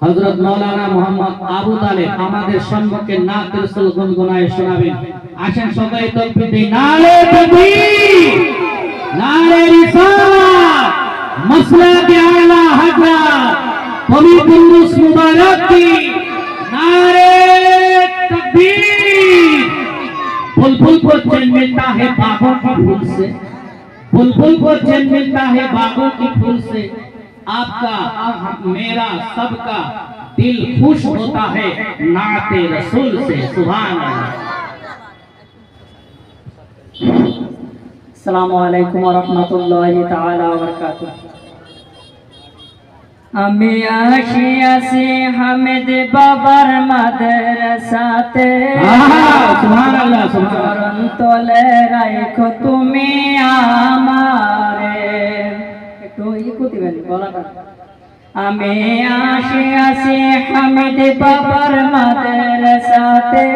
হযরত মাওলানা মোহাম্মদ আবু তালেব আমাদের সম্মুখে নাত রাসূল গুনগুনায় শোনাবেন আসেন সবাই তাকবীর দেই নারে তাকবীর নারে রিসালাত মাসলাক আলা হযরত পবিত্র উরুস মুবারক কি নারে তাকবীর बुलबुल को जन्म मिलता है बागों की फूल से बुलबुल को जन्म मिलता है बागों की फूल से आपका अब मेरा सबका दिल खुश होता है नाते रसूल से सुभान अल्लाह আসসালামু আলাইকুম রহমতুল্লাহি তাআলা ওয়া বারাকাতুহু আমি আসিয়াছি হামিদ বাবার মাদ্রাসাতে আহা, সুবহানাল্লাহ, সুবহানাল্লাহ। চরণ তলে রাখো তুমি আমারে একটু ইকো দিবেন গলাটা আমি আসিয়াছি হামিদ বাবার মাদ্রাসাতে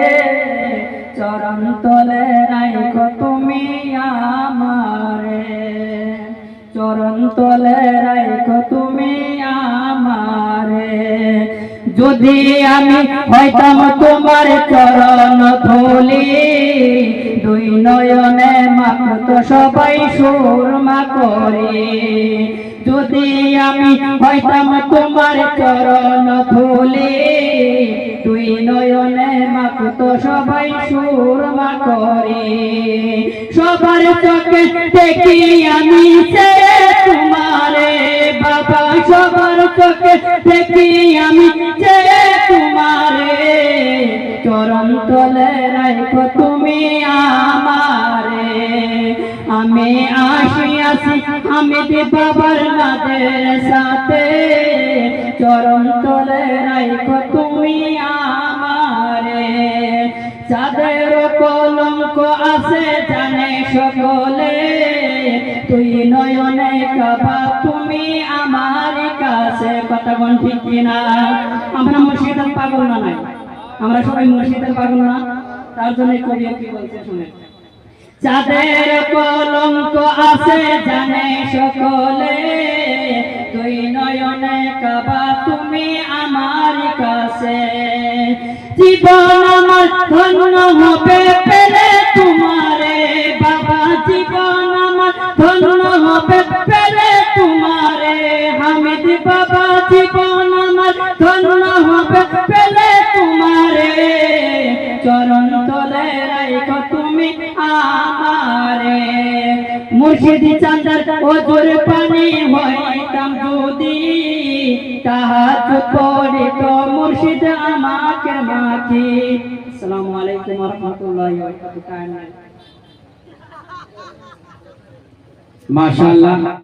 চরণ তলে রাখো তুমি আমারে। চরণ তলে রাখো তুমি যদি আমি হইতাম তোমার চরণ ধুলি দুই নয়নে মাখত সবাই সুরমা করি। যদি আমি হইতাম তোমার চরণ ধুলি দুই নয়নে মাখত সবাই সুরমা করি। সবার চোখে দেখি আমি সে তোমারে বাবা, সবার চোখে দেখি আমি যে আমি আসি আসি আমি বাবার নাদের সাথে। চরণ তলে রাখো তুমি আমারে। চাঁদের কলঙ্ক আছে জানে সকলে। তুই নয়নে কাবা, তুমি আমার কাছে। কথা বল ঠিক কিনা? আমরা মুর্শিদের পাগল না নাই? আমরা সবাই মুর্শিদের পাগল না? তার জন্য কবি কি বলছে শুনে। চাঁদের কলঙ্ক আছে জানে সকলে তুই নয়নে কাবা তুমি আমার কাছে। জীবন আমার ধন্য হবে মুর্শিদি চান্দার ওজোর পানি হইতাম যদি তাহাত পরে তো মুর্শিদ আমাকে মাখি। আসসালামু আলাইকুম ওয়া রাহমাতুল্লাহি ওয়া বারাকাতুহু মাশাআল্লাহ।